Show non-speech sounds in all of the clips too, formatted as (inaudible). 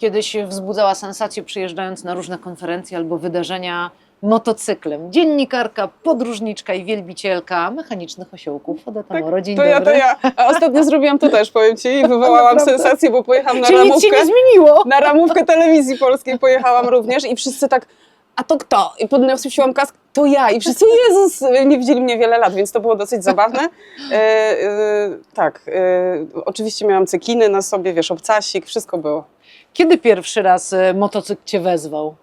kiedyś wzbudzała sensację przyjeżdżając na różne konferencje albo wydarzenia motocyklem. Dziennikarka, podróżniczka i wielbicielka mechanicznych osiołków. Odeta Moro, dzień Tak, to ja, dobry. to ja. A ostatnio zrobiłam to też, powiem Ci, i (laughs) wywołałam Naprawdę? sensację, bo pojechałam na Czyli nic się ramówkę. nie zmieniło. Na ramówkę telewizji polskiej pojechałam również i wszyscy tak, a to kto? I podniosłam kask, to ja. I wszyscy, Jezus, nie widzieli mnie wiele lat, więc to było dosyć zabawne. E, e, tak, e, oczywiście miałam cekiny na sobie, wiesz, obcasik, wszystko było. Kiedy pierwszy raz e, motocykl cię wezwał?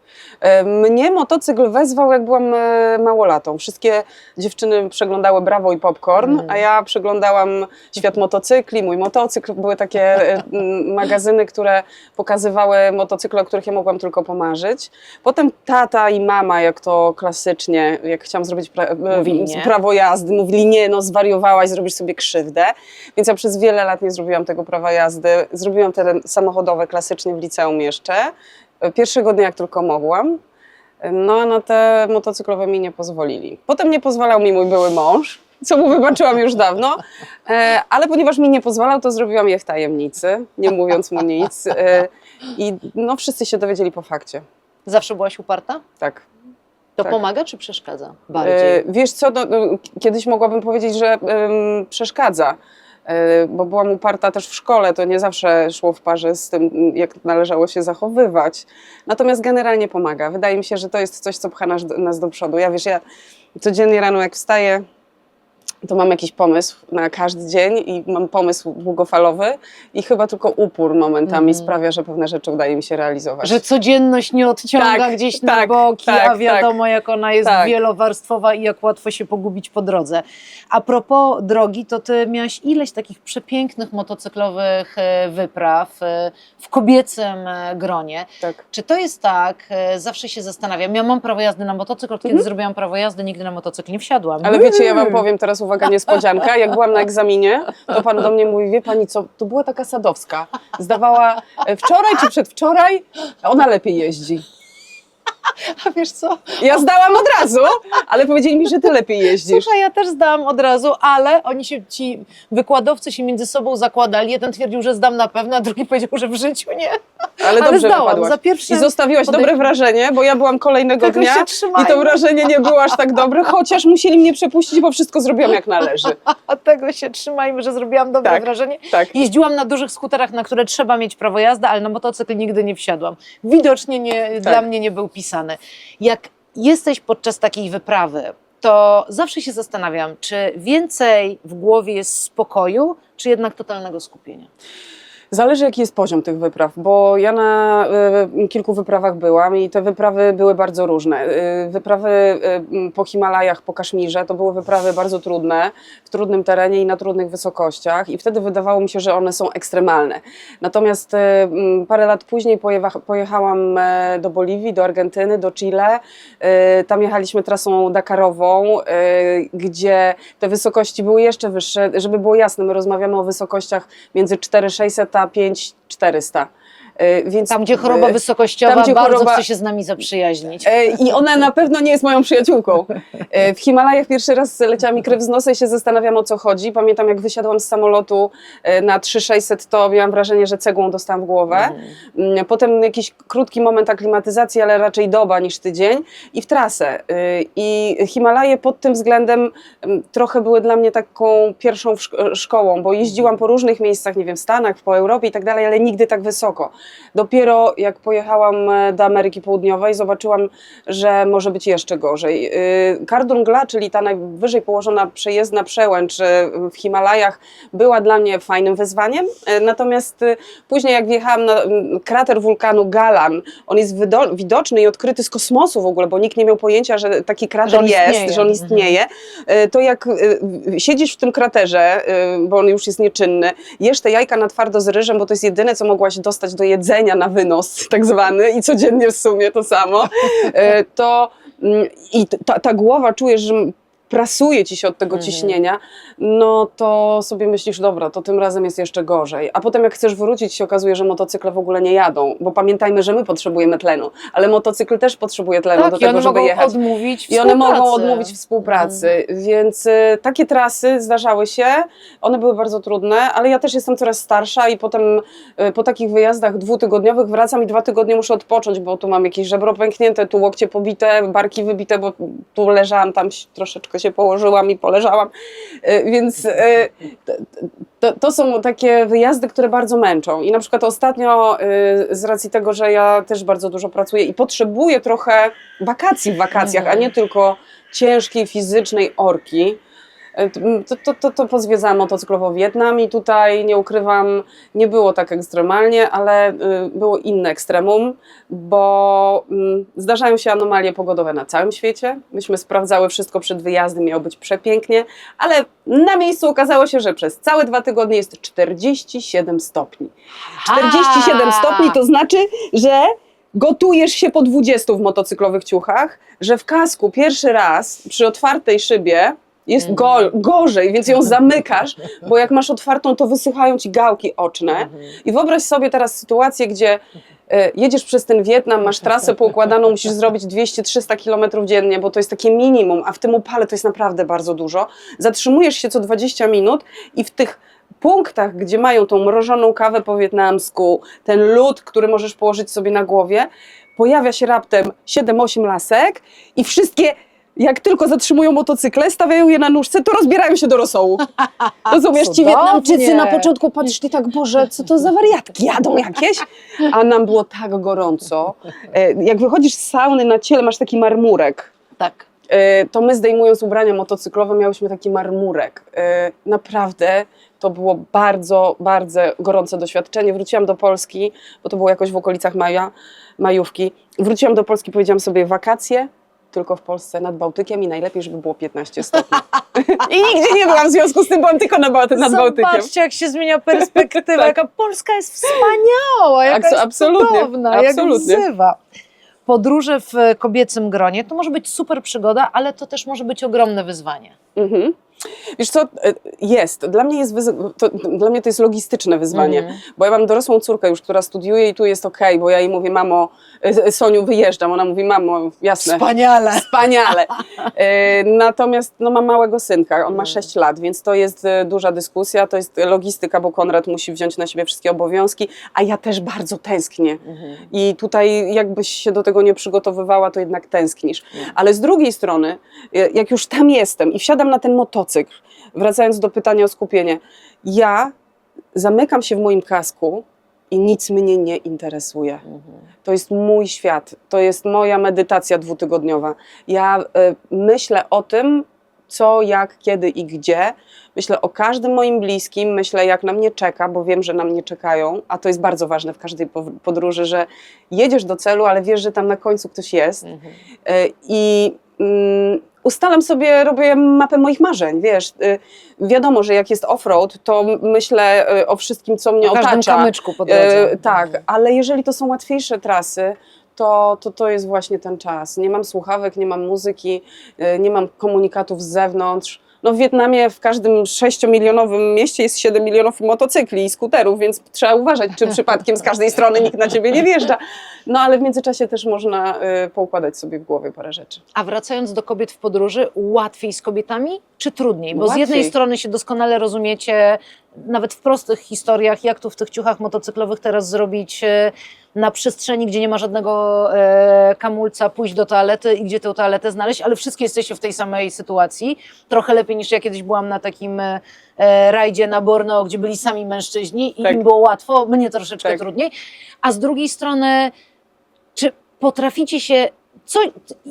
E, Mnie motocykl wezwał, jak byłam e, małolatą. Wszystkie dziewczyny przeglądały Brawo i Popcorn, Mm. a ja przeglądałam Świat Motocykli, mój motocykl. Były takie magazyny, które pokazywały motocykle, o których ja mogłam tylko pomarzyć. Potem tata i mama, jak to klasycznie, jak chciałam zrobić pra prawo jazdy, mówili nie, no zwariowałaś, zrobisz sobie krzywdę. Więc ja przez wiele lat nie zrobiłam tego prawa jazdy. Zrobiłam te samochodowe klasycznie w liceum jeszcze. Pierwszego dnia, jak tylko mogłam. No, a na te motocyklowe mi nie pozwolili. Potem nie pozwalał mi mój były mąż, co mu wybaczyłam już dawno, e, ale ponieważ mi nie pozwalał, to zrobiłam je w tajemnicy, nie mówiąc mu nic. E, I no, wszyscy się dowiedzieli po fakcie. Zawsze byłaś uparta? Tak. To Tak. pomaga czy przeszkadza? E, Bardziej. wiesz co, no, no, kiedyś mogłabym powiedzieć, że em, przeszkadza, e, bo byłam uparta też w szkole, to nie zawsze szło w parze z tym, jak należało się zachowywać. Natomiast generalnie pomaga. Wydaje mi się, że to jest coś, co pcha nas, nas do przodu. Ja wiesz, ja codziennie rano jak wstaję, to mam jakiś pomysł na każdy dzień i mam pomysł długofalowy i chyba tylko upór momentami Mhm. sprawia, że pewne rzeczy udaje mi się realizować. Że codzienność nie odciąga Tak, gdzieś na tak, boki, tak, a wiadomo, jak ona jest tak. wielowarstwowa i jak łatwo się pogubić po drodze. A propos drogi, to ty miałaś ileś takich przepięknych motocyklowych e, wypraw e, w kobiecym e, gronie. tak. Czy to jest tak, zawsze się zastanawiam, ja mam prawo jazdy na motocykl, od kiedy Mhm. zrobiłam prawo jazdy, nigdy na motocykl nie wsiadłam. Ale wiecie, ja wam powiem teraz, uwaga, niespodzianka. Jak byłam na egzaminie, to pan do mnie mówi, wie pani co, to była taka sadowska. Zdawała e, wczoraj czy przedwczoraj, ona lepiej jeździ. A wiesz co? Ja zdałam od razu, ale powiedzieli mi, że ty lepiej jeździsz. Słuchaj, ja też zdałam od razu, ale oni się, ci wykładowcy się między sobą zakładali. Jeden twierdził, że zdam na pewno, a drugi powiedział, że w życiu nie. Ale dobrze zdałam, wypadłaś. za pierwszym I zostawiłaś dobre wrażenie, bo ja byłam kolejnego Tego dnia się i trzymajmy. to wrażenie nie było aż tak dobre, chociaż musieli mnie przepuścić, bo wszystko zrobiłam jak należy. (laughs) A tego się trzymajmy, że zrobiłam dobre Tak, wrażenie. tak. Jeździłam na dużych skuterach, na które trzeba mieć prawo jazdy, ale na motocykl nigdy nie wsiadłam. Widocznie nie, Tak. dla mnie nie był pisany. Jak jesteś podczas takiej wyprawy, to zawsze się zastanawiam, czy więcej w głowie jest spokoju, czy jednak totalnego skupienia. Zależy jaki jest poziom tych wypraw, bo ja na y, kilku wyprawach byłam i te wyprawy były bardzo różne. Y, wyprawy y, po Himalajach, po Kaszmirze to były wyprawy bardzo trudne, w trudnym terenie i na trudnych wysokościach i wtedy wydawało mi się, że one są ekstremalne. Natomiast y, parę lat później pojechałam do Boliwii, do Argentyny, do Chile. Y, Tam jechaliśmy trasą Dakarową, y, gdzie te wysokości były jeszcze wyższe. Żeby było jasne, my rozmawiamy o wysokościach między 4600 a 5400. Y, Więc Tam, gdzie choroba wysokościowa tam, gdzie bardzo choroba- chce się z nami zaprzyjaźnić. E, I ona na pewno nie jest moją przyjaciółką. E, W Himalajach pierwszy raz leciała mi krew z nosa i się zastanawiam o co chodzi. Pamiętam jak wysiadłam z samolotu e, na 3600, to miałam wrażenie, że cegłą dostałam w głowę. Mm, Potem jakiś krótki moment aklimatyzacji, ale raczej doba niż tydzień i w trasę. I Himalaje pod tym względem mm, trochę były dla mnie taką pierwszą szkołą, bo jeździłam po różnych miejscach, nie wiem, w Stanach, po Europie i tak dalej, ale nigdy tak wysoko. Dopiero jak pojechałam e, do Ameryki Południowej, zobaczyłam, że może być jeszcze gorzej. Y, Kardungla, czyli ta najwyżej położona przejezdna przełęcz e, w Himalajach, była dla mnie fajnym wyzwaniem. E, Natomiast później, jak wjechałam na krater wulkanu Galan, on jest widoczny i odkryty z kosmosu w ogóle, bo nikt nie miał pojęcia, że taki krater Że jest, istnieje. że on istnieje. E, To jak siedzisz w tym kraterze, bo on już jest nieczynny, jesz te jajka na twardo z ryżem, bo to jest jedyne, co mogłaś dostać do jedzenia na wynos, tak zwany, i codziennie w sumie to samo, e, to mm, i ta, ta głowa czujesz, że prasuje ci się od tego Mhm. ciśnienia, no to sobie myślisz, dobra, to tym razem jest jeszcze gorzej. A potem jak chcesz wrócić, się okazuje, że motocykle w ogóle nie jadą, bo pamiętajmy, że my potrzebujemy tlenu, ale motocykl też potrzebuje tlenu do Tak, i tego, żeby jechać. odmówić I one mogą odmówić współpracy, Mhm. więc y, takie trasy zdarzały się. One były bardzo trudne, ale ja też jestem coraz starsza i potem y, po takich wyjazdach dwutygodniowych wracam i dwa tygodnie muszę odpocząć, bo tu mam jakieś żebro pęknięte, tu łokcie pobite, barki wybite, bo tu leżałam, tam się- się położyłam i poleżałam. Y, Więc y, to, to, są takie wyjazdy, które bardzo męczą. I na przykład ostatnio y, z racji tego, że ja też bardzo dużo pracuję i potrzebuję trochę wakacji w wakacjach, a nie tylko ciężkiej fizycznej orki. Y, To, to, to, to pozwiedzałam motocyklowo Wietnam i tutaj nie ukrywam, nie było tak ekstremalnie, ale y, było inne ekstremum, bo mm, zdarzają się anomalie pogodowe na całym świecie. Myśmy sprawdzały wszystko przed wyjazdem, miało być przepięknie, ale na miejscu okazało się, że przez całe dwa tygodnie jest 47 stopni. 47 stopni to znaczy, że gotujesz się po 20 w motocyklowych ciuchach, że w kasku pierwszy raz przy otwartej szybie jest go, gorzej, więc ją zamykasz, bo jak masz otwartą, to wysychają ci gałki oczne. Mhm. I wyobraź sobie teraz sytuację, gdzie e, jedziesz przez ten Wietnam, masz trasę poukładaną, musisz zrobić 200-300 km dziennie, bo to jest takie minimum, a w tym upale to jest naprawdę bardzo dużo. Zatrzymujesz się co 20 minut i w tych punktach, gdzie mają tą mrożoną kawę po wietnamsku, ten lód, który możesz położyć sobie na głowie, pojawia się raptem 7-8 lasek i wszystkie jak tylko zatrzymują motocykle, stawiają je na nóżce, to rozbierają się do rosołu. (laughs) Rozumiesz, ci. Wietnamczycy na początku patrzyli tak, Boże, co to za wariatki, jadą jakieś? A nam było tak gorąco. E, Jak wychodzisz z sauny na ciele, masz taki marmurek. Tak. E, To my zdejmując ubrania motocyklowe miałyśmy taki marmurek. E, Naprawdę to było bardzo, bardzo gorące doświadczenie. Wróciłam do Polski, bo to było jakoś w okolicach maja, majówki. Wróciłam do Polski, powiedziałam sobie wakacje, tylko w Polsce nad Bałtykiem i najlepiej, żeby było 15 stopni. (laughs) I nigdzie nie byłam w związku z tym, byłam tylko nad, Bałty, nad Bałtykiem. Zobaczcie, jak się zmienia perspektywa, (laughs) Tak. jaka Polska jest wspaniała, jaka jest absolutnie, cudowna, absolutnie. jak wzywa. Podróże w kobiecym gronie to może być super przygoda, ale to też może być ogromne wyzwanie. Mhm. Wiesz co, e, jest. Dla mnie, jest to, dla mnie to jest logistyczne wyzwanie, Mhm. bo ja mam dorosłą córkę już, która studiuje i tu jest okej, bo ja jej mówię, mamo, e, Soniu, wyjeżdżam. Ona mówi, mamo, jasne. Wspaniale. Wspaniale. (laughs) E, Natomiast no, mam małego synka, on ma Mm. 6 lat, więc to jest e, duża dyskusja, to jest logistyka, bo Konrad musi wziąć na siebie wszystkie obowiązki, a ja też bardzo tęsknię. Mhm. I tutaj jakbyś się do tego nie przygotowywała, to jednak tęsknisz. Mm. Ale z drugiej strony, e, jak już tam jestem i wsiadam na ten wracając do pytania o skupienie, ja zamykam się w moim kasku i nic mnie nie interesuje. Mhm. To jest mój świat, to jest moja medytacja dwutygodniowa. Ja e, myślę o tym, co, jak, kiedy i gdzie. Myślę o każdym moim bliskim, myślę jak na mnie czeka, bo wiem, że na mnie czekają, a to jest bardzo ważne w każdej po- podróży, że jedziesz do celu, ale wiesz, że tam na końcu ktoś jest. Mhm. E, I ustalam sobie, robię mapę moich marzeń, wiesz. e, Wiadomo, że jak jest off-road, to myślę e, o wszystkim, co mnie O każdym otacza. kamyczku po drodze. E, tak, Mhm. ale jeżeli to są łatwiejsze trasy, to, to to jest właśnie ten czas. Nie mam słuchawek, nie mam muzyki, nie mam komunikatów z zewnątrz. No w Wietnamie w każdym 6-milionowym mieście jest 7 milionów motocykli i skuterów, więc trzeba uważać, czy przypadkiem z każdej strony nikt na ciebie nie wjeżdża. No ale w międzyczasie też można e, poukładać sobie w głowie parę rzeczy. A wracając do kobiet w podróży, łatwiej z kobietami czy trudniej? Bo z Łatwiej. jednej strony się doskonale rozumiecie, nawet w prostych historiach, jak tu w tych ciuchach motocyklowych teraz zrobić e, na przestrzeni, gdzie nie ma żadnego e, kamulca, pójść do toalety i gdzie tę toaletę znaleźć, ale wszystkie jesteście w tej samej sytuacji. Trochę lepiej niż ja kiedyś byłam na takim e, rajdzie na Borneo, gdzie byli sami mężczyźni i Tak. im było łatwo, mnie troszeczkę Tak. trudniej. A z drugiej strony, czy potraficie się. Co,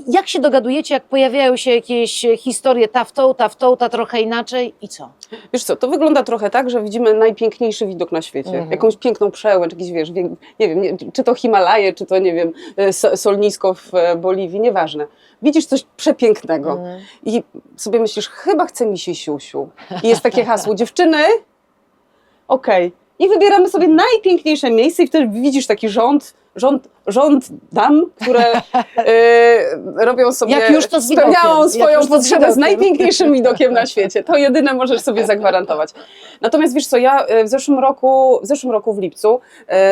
jak się dogadujecie, jak pojawiają się jakieś historie ta w tą, ta w tą, ta trochę inaczej i co? Wiesz co, to wygląda trochę tak, że widzimy najpiękniejszy widok na świecie. Mhm. Jakąś piękną przełęcz, jakiś wiesz, wie, nie wiem, nie, czy to Himalaje, czy to nie wiem, e, so- solnisko w e, Boliwii, nieważne. Widzisz coś przepięknego Mhm. i sobie myślisz, chyba chce mi się siusiu. I jest takie hasło, (laughs) dziewczyny, okej. I wybieramy sobie najpiękniejsze miejsce i wtedy widzisz taki rząd rząd, rząd dam, które (laughs) y, robią sobie, Jak już to z spełniają widokiem, swoją jak już to z potrzebę z widokiem. najpiękniejszym widokiem na świecie. To jedyne możesz sobie zagwarantować. Natomiast wiesz co, ja y, w zeszłym roku, w zeszłym roku w lipcu,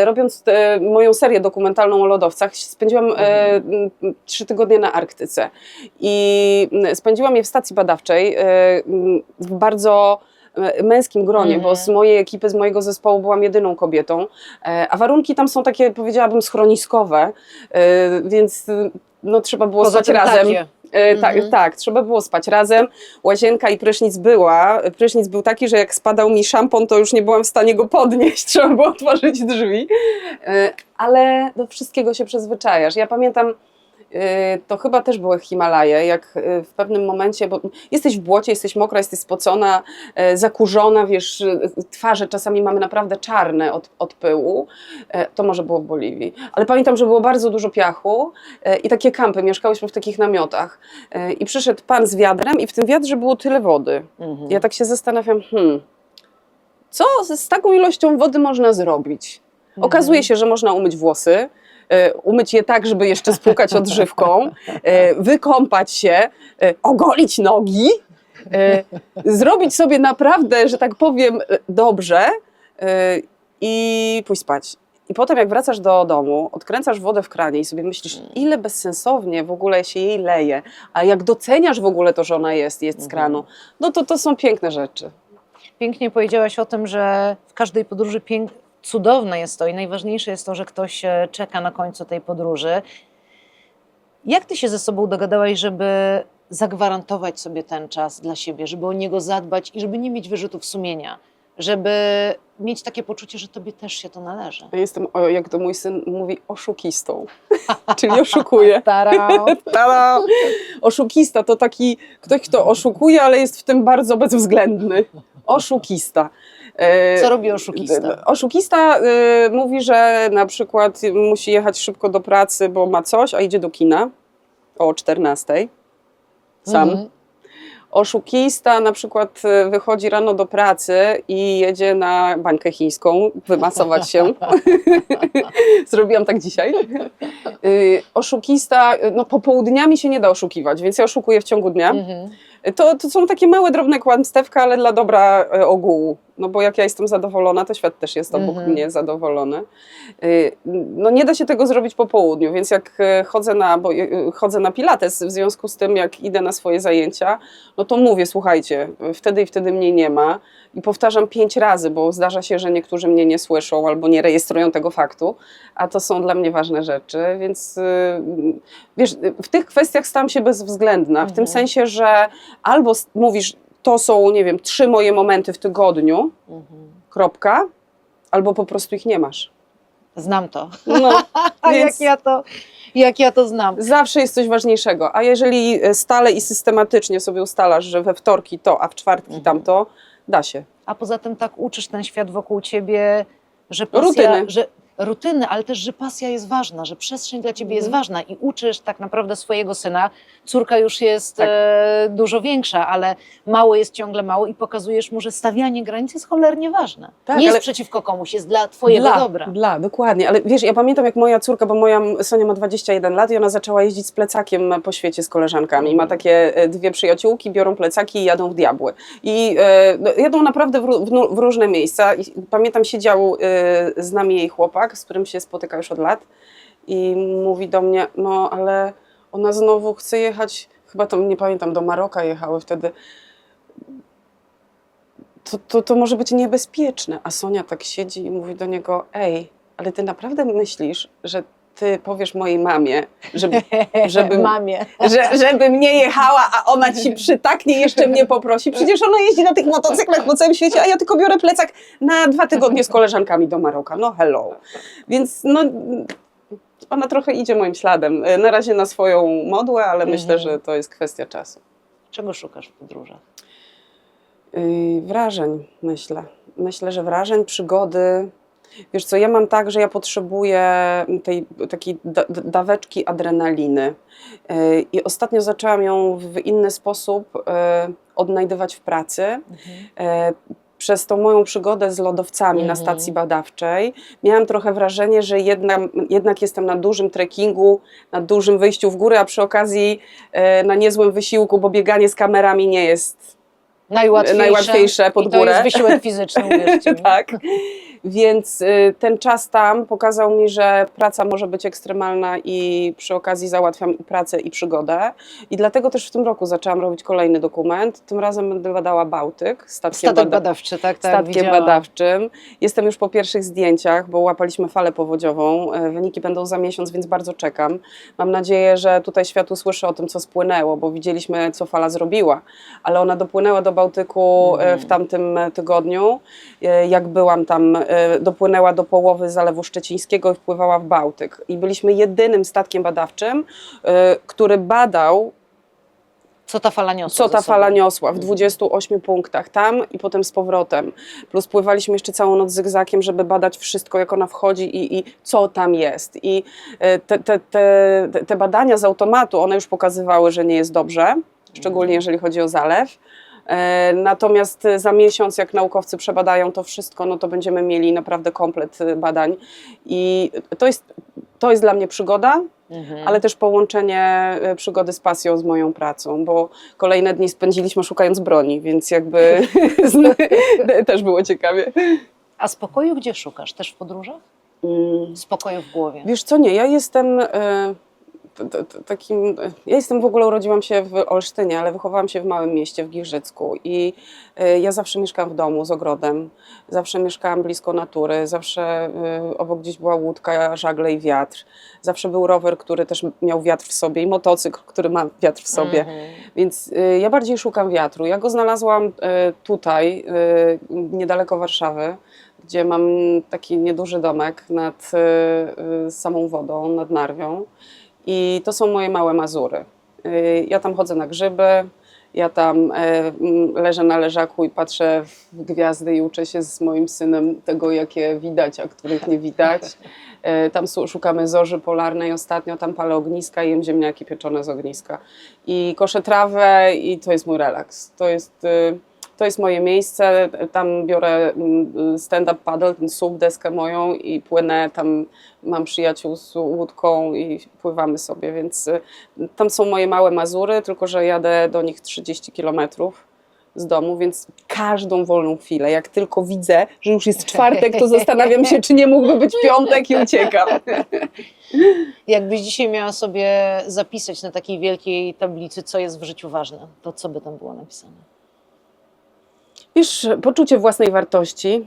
y, robiąc y, moją serię dokumentalną o lodowcach, spędziłam y, Mhm. trzy tygodnie na Arktyce. I y, spędziłam je w stacji badawczej y, w bardzo męskim gronie, bo Mhm. z mojej ekipy, z mojego zespołu byłam jedyną kobietą, E, a warunki tam są takie, powiedziałabym, schroniskowe, e, więc no, trzeba było Poza spać razem. takie. E, tak, Mhm. tak, trzeba było spać razem. Łazienka i prysznic była. Prysznic był taki, że jak spadał mi szampon, to już nie byłam w stanie go podnieść. (laughs) Trzeba było otworzyć drzwi. E, Ale do wszystkiego się przyzwyczajasz. Ja pamiętam, e, to chyba też były Himalaje, jak e, w pewnym momencie, bo jesteś w błocie, jesteś mokra, jesteś spocona, e, zakurzona, wiesz, twarze czasami mamy naprawdę czarne od, od pyłu. To może było w Boliwii. Ale pamiętam, że było bardzo dużo piachu i takie kampy, mieszkałyśmy w takich namiotach. I przyszedł pan z wiadrem i w tym wiadrze było tyle wody. Mhm. Ja tak się zastanawiam, hmm, co z, taką ilością wody można zrobić? Mhm. Okazuje się, że można umyć włosy, umyć je tak, żeby jeszcze spłukać odżywką, e, wykąpać się, e, ogolić nogi, e, zrobić sobie naprawdę, że tak powiem, e, dobrze e, i pójść spać. I potem jak wracasz do domu, odkręcasz wodę w kranie i sobie myślisz, ile bezsensownie w ogóle się jej leje, a jak doceniasz w ogóle to, że ona jest, jest z kranu, no to to są piękne rzeczy. Pięknie powiedziałaś o tym, że w każdej podróży pięk... cudowne jest to i najważniejsze jest to, że ktoś e, czeka na końcu tej podróży. Jak ty się ze sobą dogadałaś, żeby zagwarantować sobie ten czas dla siebie, żeby o niego zadbać i żeby nie mieć wyrzutów sumienia, żeby mieć takie poczucie, że tobie też się to należy? Ja jestem, jak to mój syn mówi, oszukistą, (laughs) czyli oszukuję. (laughs) Tara. Tada! Oszukista to taki ktoś, kto oszukuje, ale jest w tym bardzo bezwzględny. Oszukista. E, Co robi oszukista? Oszukista e, mówi, że na przykład musi jechać szybko do pracy, bo ma coś, a idzie do kina o 14. Sam. Mhm. Oszukista na przykład e, wychodzi rano do pracy i jedzie na bańkę chińską, wymasować się. (laughs) Zrobiłam tak dzisiaj. Oszukista, no popołudniami się nie da oszukiwać, więc ja oszukuję w ciągu dnia. Mhm. To, to są takie małe, drobne kłamstewka, ale dla dobra e, ogółu. No bo jak ja jestem zadowolona, to świat też jest obok Mhm. mnie zadowolony. Y, No nie da się tego zrobić po południu, więc jak e, chodzę na, bo e, chodzę na pilates, w związku z tym jak idę na swoje zajęcia, no to mówię, słuchajcie, wtedy i wtedy mnie nie ma. I powtarzam pięć razy, bo zdarza się, że niektórzy mnie nie słyszą albo nie rejestrują tego faktu, a to są dla mnie ważne rzeczy, więc y, wiesz, w tych kwestiach stałam się bezwzględna, w tym Mhm. sensie, że albo mówisz, to są, nie wiem, trzy moje momenty w tygodniu, Mhm. kropka, albo po prostu ich nie masz. Znam to. No, (laughs) A więc jak ja to, jak ja to znam. zawsze jest coś ważniejszego. A jeżeli e, stale i systematycznie sobie ustalasz, że we wtorki to, a w czwartki Mhm. tamto, da się. A poza tym tak uczysz ten świat wokół ciebie, że pasja, Rutyny. że rutyny, ale też, że pasja jest ważna, że przestrzeń dla ciebie jest Mhm. ważna i uczysz tak naprawdę swojego syna. Córka już jest Tak. e, dużo większa, ale mało jest ciągle mało i pokazujesz mu, że stawianie granic jest cholernie ważne. Tak, Nie jest ale- przeciwko komuś, jest dla twojego dla, dobra. Dla, dokładnie. Ale wiesz, ja pamiętam jak moja córka, bo moja Sonia ma 21 lat i ona zaczęła jeździć z plecakiem po świecie z koleżankami. Ma takie e, dwie przyjaciółki, biorą plecaki i jadą w diabły. I e, no, jadą naprawdę w, w, w różne miejsca. I pamiętam siedział e, z nami jej chłopak, z którym się spotyka już od lat i mówi do mnie, no ale ona znowu chce jechać, chyba to nie pamiętam, do Maroka jechały wtedy. To, to, to może być niebezpieczne. A Sonia tak siedzi i mówi do niego, ej, ale ty naprawdę myślisz, że ty powiesz mojej mamie, żeby, (laughs) żeby, Mamie. że, żebym nie jechała, a ona ci przytaknie jeszcze mnie poprosi. Przecież ona jeździ na tych motocyklach po całym świecie, a ja tylko biorę plecak na dwa tygodnie z koleżankami do Maroka. No hello. Więc no, ona trochę idzie moim śladem. Na razie na swoją modłę, ale myślę, że to jest kwestia czasu. Czego szukasz w podróżach? Yy, wrażeń, myślę. Myślę, że wrażeń, przygody. Wiesz co, ja mam tak, że ja potrzebuję tej takiej da, da- daweczki adrenaliny. Yy, I ostatnio zaczęłam ją w inny sposób yy, odnajdywać w pracy. Yy, przez tą moją przygodę z lodowcami na Mhm. stacji badawczej miałam trochę wrażenie, że jednak, jednak jestem na dużym trekkingu, na dużym wyjściu w górę, a przy okazji na niezłym wysiłku, bo bieganie z kamerami nie jest Najłatwiejsze, najłatwiejsze pod I to górę. jest wysiłek fizyczny, uwierzcie (laughs) mi. tak. Więc y, ten czas tam pokazał mi, że praca może być ekstremalna i przy okazji załatwiam i pracę i przygodę. I dlatego też w tym roku zaczęłam robić kolejny dokument. Tym razem będę badała Bałtyk statkiem, Statek bada- badawczy, tak, tak, statkiem widziałam. badawczym. Jestem już po pierwszych zdjęciach, bo łapaliśmy falę powodziową. E, Wyniki będą za miesiąc, więc bardzo czekam. Mam nadzieję, że tutaj świat usłyszy o tym, co spłynęło, bo widzieliśmy, co fala zrobiła. Ale ona dopłynęła do Bałtyku e, w tamtym tygodniu. E, Jak byłam tam, dopłynęła do połowy Zalewu Szczecińskiego i wpływała w Bałtyk. I byliśmy jedynym statkiem badawczym, e, który badał Co ta fala niosła co ta fala niosła w 28 punktach tam i potem z powrotem. Plus pływaliśmy jeszcze całą noc zygzakiem, żeby badać wszystko, jak ona wchodzi i, i co tam jest. I e, te, te, te, te badania z automatu, one już pokazywały, że nie jest dobrze, szczególnie jeżeli chodzi o zalew. E, Natomiast za miesiąc, jak naukowcy przebadają to wszystko, no to będziemy mieli naprawdę komplet e, badań. I to jest, to jest dla mnie przygoda, Mhm. ale też połączenie e, przygody z pasją, z moją pracą, bo kolejne dni spędziliśmy szukając broni, więc jakby (laughs) też było ciekawie. A spokoju gdzie szukasz? Też w podróżach? Mm. Spokoju w głowie. Wiesz co, nie, ja jestem t- takim, e, ja jestem w ogóle, urodziłam się w Olsztynie, ale wychowałam się w małym mieście, w Giżycku i e, ja zawsze mieszkałam w domu z ogrodem, zawsze mieszkałam blisko natury, zawsze e, obok gdzieś była łódka, żagle i wiatr, zawsze był rower, który też miał wiatr w sobie i motocykl, który ma wiatr w sobie. Mhm. Więc y, ja bardziej szukam wiatru. Ja go znalazłam tutaj, niedaleko Warszawy, gdzie mam taki nieduży domek nad y, y, samą wodą, nad Narwią. I to są moje małe Mazury. Y, ja tam chodzę na grzyby, ja tam y, mm, leżę na leżaku i patrzę w gwiazdy i uczę się z moim synem tego, jakie widać, a których nie widać. Y, Tam szukamy zorzy polarnej ostatnio, tam palę ogniska jem ziemniaki pieczone z ogniska i koszę trawę i to jest mój relaks. To jest, y, to jest moje miejsce, tam biorę mm, stand-up paddle, ten sub, deskę moją i płynę, tam mam przyjaciół z łódką i pływamy sobie, więc y, tam są moje małe Mazury, tylko że jadę do nich 30 kilometrów z domu, więc każdą wolną chwilę, jak tylko widzę, że już jest czwartek, to zastanawiam się, czy nie mógłby być piątek i uciekam. (laughs) Jakbyś dzisiaj miała sobie zapisać na takiej wielkiej tablicy, co jest w życiu ważne, to co by tam było napisane? Wiesz, poczucie własnej wartości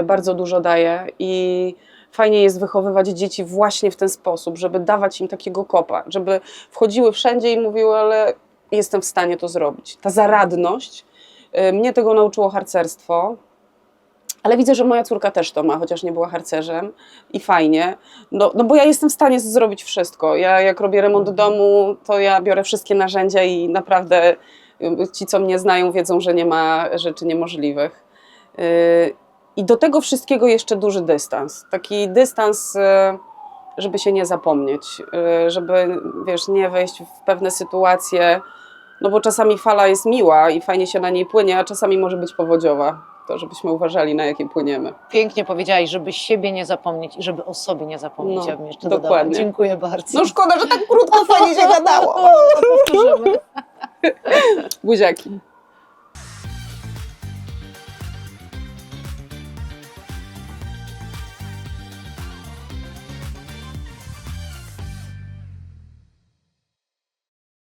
y, bardzo dużo daje i fajnie jest wychowywać dzieci właśnie w ten sposób, żeby dawać im takiego kopa, żeby wchodziły wszędzie i mówiły, ale jestem w stanie to zrobić. Ta zaradność, y, mnie tego nauczyło harcerstwo, ale widzę, że moja córka też to ma, chociaż nie była harcerzem i fajnie, no, no bo ja jestem w stanie zrobić wszystko. Ja jak robię remont domu, to ja biorę wszystkie narzędzia i naprawdę ci, co mnie znają, wiedzą, że nie ma rzeczy niemożliwych. Y, I do tego wszystkiego jeszcze duży dystans. Taki dystans, y, żeby się nie zapomnieć, y, żeby, wiesz, nie wejść w pewne sytuacje, no bo czasami fala jest miła i fajnie się na niej płynie, a czasami może być powodziowa. To żebyśmy uważali, na jakiej płyniemy. Pięknie powiedziałaś, żeby siebie nie zapomnieć i żeby o sobie nie zapomnieć, No, ja bym jeszcze dokładnie. dodała. Dziękuję bardzo. No szkoda, że tak krótko fajnie się gadało. (laughs) Powtórzymy. Buziaki.